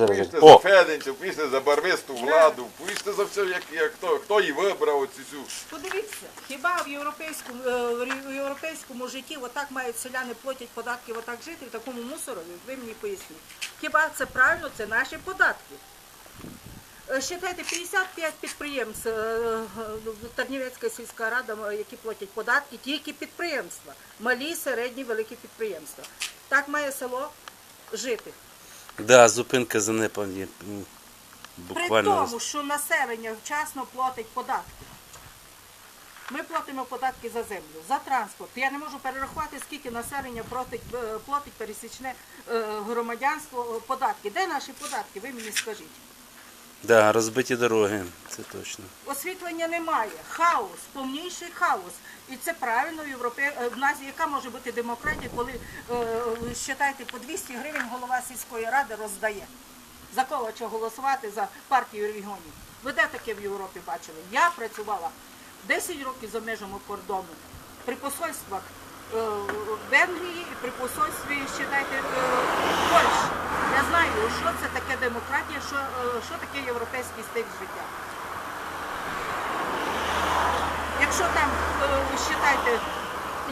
Зараз. Пишете за Феденців, пишете за барвисту владу, пишете за все, як, як хто, хто її вибрав оцю всю. Подивіться, хіба в європейському, е, в європейському житті отак мають селяни платять податки, отак жити в такому мусорові? Ви мені поясніть. Хіба це правильно? Це наші податки. Е, Считайте, 55 підприємств е, е, Тарнівецька сільська рада, е, які платять податки, тільки підприємства, малі, середні, великі підприємства. Так має село жити. Да, зупинка занепані. При Буквально. тому, що населення вчасно платить податки. Ми платимо податки за землю, за транспорт. Я не можу перерахувати, скільки населення платить, е, платить пересічне е, громадянство е, податки. Де наші податки? Ви мені скажіть. Да, розбиті дороги, це точно. Освітлення немає, хаос, повніший хаос. І це правильно європе... е, в нас яка може бути демократія, коли е, вважайте, по 200 гривень голова сільської ради роздає. За кого чи голосувати за партію регіонів? Ви де таке в Європі бачили? Я працювала 10 років за межами кордону при посольствах е, Венгрії і при посольстві, вважайте, е, Польщі. Я знаю, що це таке демократія, що, е, що таке європейський стиль життя. Якщо там, е, вважайте,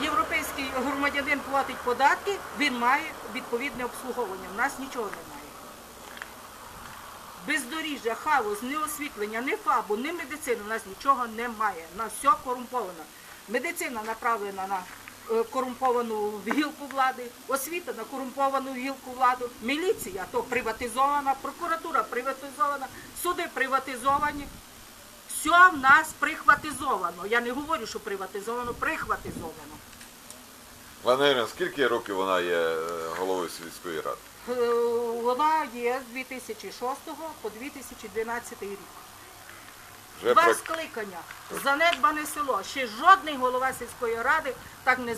європейський громадянин платить податки, він має відповідне обслуговування. У нас нічого немає. Бездоріжжя, хаос, ні освітлення, ні фабу, ні медицини, у нас нічого немає. У нас все корумповано. Медицина направлена на корумповану гілку влади, освіта на корумповану гілку влади, міліція то приватизована, прокуратура приватизована, суди приватизовані. Все в нас прихватизовано. Я не говорю, що приватизовано, прихватизовано. Пане Ірина, скільки років вона є е, головою сільської ради? Е, Вона є з 2006 по 2012 рік. Два скликання. Занедбане село. Ще жодний голова сільської ради так не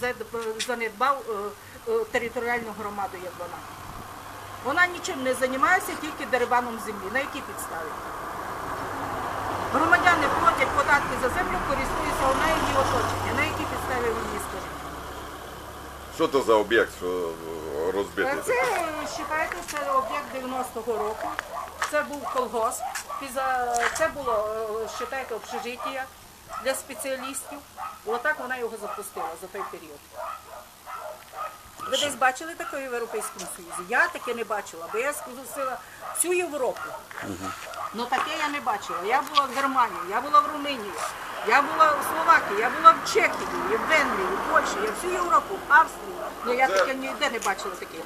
занедбав е, е, територіальну громаду, як вона. Вона нічим не займається, тільки дерибаном землі. На якій підставі? Громадяни платять податки за землю, користуються вона і її оточення. На якій підставі ви мені? Що то за об'єкт, що е, розбитий? Це, вважайте, це об'єкт 90-го року. Це був колгосп. Це було, вважайте, общежиття для спеціалістів. І отак вона його запустила за той період. Ви десь бачили таке в Європейському Союзі? Я таке не бачила, бо я скусила всю Європу. Ну таке я не бачила. Я була в Германії, я була в Румунії, я була в Словакії, я була в Чехії, і в Венгрії, в Польщі, я всю Європу, в Австрії. Ну я таке ніде не бачила таке.